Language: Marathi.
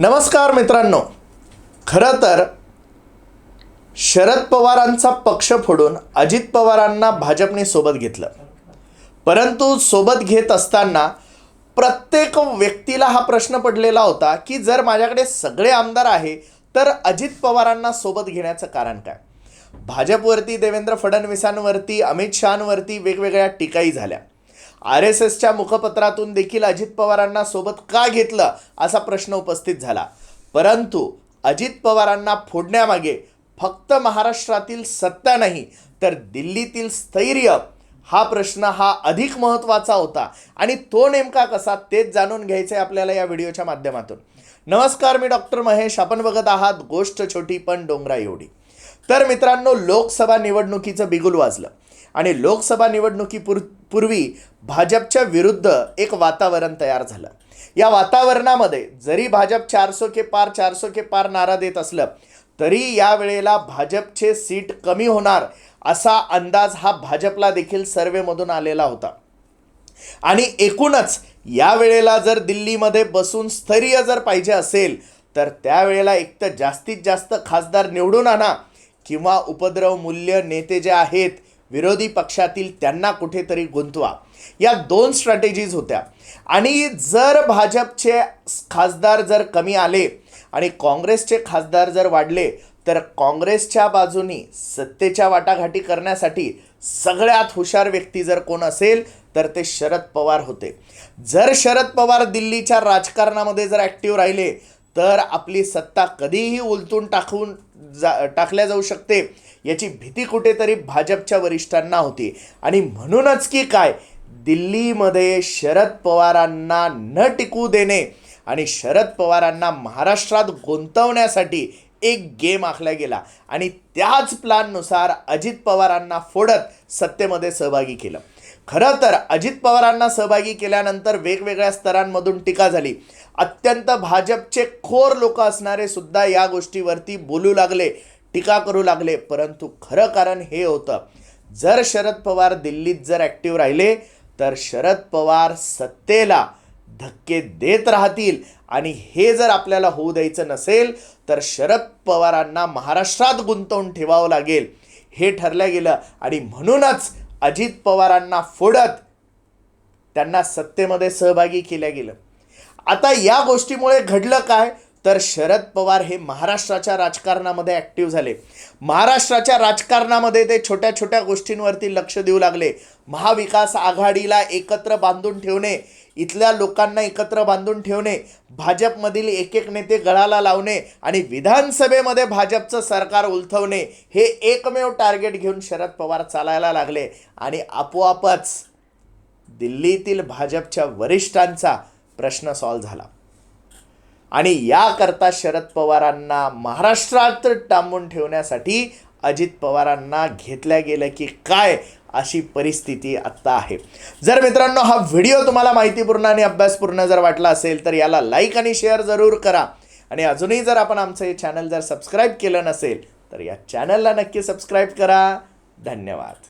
नमस्कार मित्रांनो. खरं तर शरद पवारांचा पक्ष फोडून अजित पवारांना भाजपने सोबत घेतलं. परंतु सोबत घेत असताना प्रत्येक व्यक्तीला हा प्रश्न पडलेला होता की जर माझ्याकडे सगळे आमदार आहे तर अजित पवारांना सोबत घेण्याचं कारण काय? भाजपवरती देवेंद्र फडणवीसांवरती अमित शहांवरती वेगवेगळ्या टीकाही झाल्या. आर एस एसच्या मुखपत्रातून देखील अजित पवारांना सोबत का घेतलं असा प्रश्न उपस्थित झाला. परंतु अजित पवारांना फोडण्यामागे फक्त महाराष्ट्रातील सत्ता नाही तर दिल्लीतील स्थैर्य हा प्रश्न हा अधिक महत्त्वाचा होता. आणि तो नेमका कसा तेच जाणून घ्यायचं आहे आपल्याला या व्हिडिओच्या माध्यमातून. नमस्कार मी डॉक्टर महेश. आपण बघत आहात गोष्ट छोटी पण डोंगरा एवढी. तर मित्रांनो लोकसभा निवडणुकीचं बिगुल वाजलं. आणि लोकसभा निवडणुकीपुर पूर्वी भाजपच्या विरुद्ध एक वातावरण तयार झालं. या वातावरणामध्ये जरी भाजप चारसो के पार चारसो के पार नारा देत असलं तरी यावेळेला भाजपचे सीट कमी होणार असा अंदाज हा भाजपला देखील सर्वेमधून आलेला होता. आणि एकूणच या वेळेला जर दिल्लीमध्ये बसून स्थैर्य जर पाहिजे असेल तर त्यावेळेला एक तर जास्तीत जास्त खासदार निवडून आणा किंवा उपद्रव मूल्य नेते जे आहेत विरोधी पक्षातील त्यांना कुठेतरी गुंतवा. या दोन स्ट्रॅटेजीज होत्या. आणि जर भाजपचे खासदार जर कमी आले आणि काँग्रेसचे खासदार जर वाढले तर काँग्रेसच्या बाजूनी सत्तेच्या वाटाघाटी करण्यासाठी सगळ्यात हुशार व्यक्ती जर कोण असेल तर ते शरद पवार होते. जर शरद पवार दिल्लीच्या राजकारणामध्ये जर ॲक्टिव्ह राहिले तर आपली सत्ता कधीही उलटून टाकून जा टाकल्या जाऊ शकते. याची भीती कुठेतरी भाजपच्या वरिष्ठांना होती. आणि म्हणूनच की काय? दिल्लीमध्ये शरद पवारांना न टिकू देणे आणि शरद पवारांना महाराष्ट्रात गुंतवण्यासाठी एक गेम आखला गेला. आणि त्याच प्लॅननुसार अजित पवारांना फोडत सत्तेमध्ये सहभागी केलं. खरं तर अजित पवारांना सहभागी केल्यानंतर वेगवेगळ्या स्तरांमधून टीका झाली. अत्यंत भाजपचे खोर लोक असणारे सुद्धा या गोष्टीवरती बोलू लागले टीका करू लागले. परंतु खरं कारण हे होतं जर शरद पवार दिल्लीत जर ॲक्टिव्ह राहिले तर शरद पवार सत्तेला धक्के देत राहतील. आणि हे जर आपल्याला होऊ द्यायचं नसेल तर शरद पवारांना महाराष्ट्रात गुंतवून ठेवावं लागेल. हे ठरलं गेलं. आणि म्हणूनच अजित पवारांना फोडत त्यांना सत्तेमध्ये सहभागी केलं गेलं. आता या गोष्टीमुळे घडलं काय? तर शरद पवार हे महाराष्ट्राच्या राजकारणामध्ये ॲक्टिव्ह झाले. महाराष्ट्राच्या राजकारणामध्ये ते छोट्या छोट्या गोष्टींवरती लक्ष देऊ लागले. महाविकास आघाडीला एकत्र बांधून ठेवणे इथल्या लोकांना एकत्र बांधून ठेवणे भाजपमधील एक एक नेते गळाला लावणे आणि विधानसभेमध्ये भाजपचं सरकार उलथवणे हे एकमेव टार्गेट घेऊन शरद पवार चालायला लागले. आणि आपोआपच दिल्लीतील भाजपच्या वरिष्ठांचा प्रश्न सॉल्व्ह झाला. आणि याकरता शरद पवारांना महाराष्ट्रात टांबून ठेवण्यासाठी अजित पवारांना घेतल्या गेलं की काय अशी परिस्थिती आत्ता आहे. जर मित्रांनो हा व्हिडिओ तुम्हाला माहितीपूर्ण आणि अभ्यासपूर्ण जर वाटला असेल तर याला लाईक आणि शेअर जरूर करा. आणि अजूनही जर आपण आमचं हे चॅनल जर सबस्क्राईब केलं नसेल तर या चॅनलला नक्की सबस्क्राईब करा. धन्यवाद.